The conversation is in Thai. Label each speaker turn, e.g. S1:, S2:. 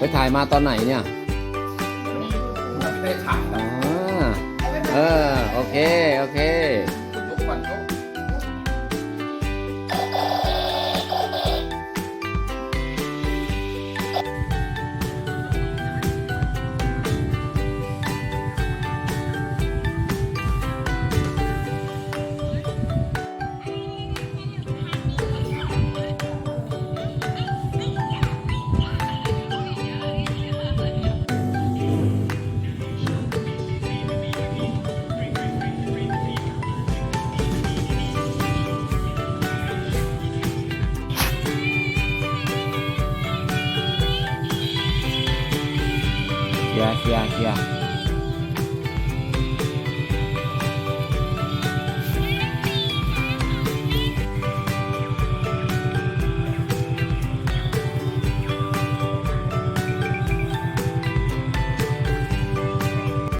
S1: ไปถ่ายมาตอนไหนเนี่ย
S2: ได้ถ่าย
S1: อ่าเออ โอเค โอเค 呀呀呀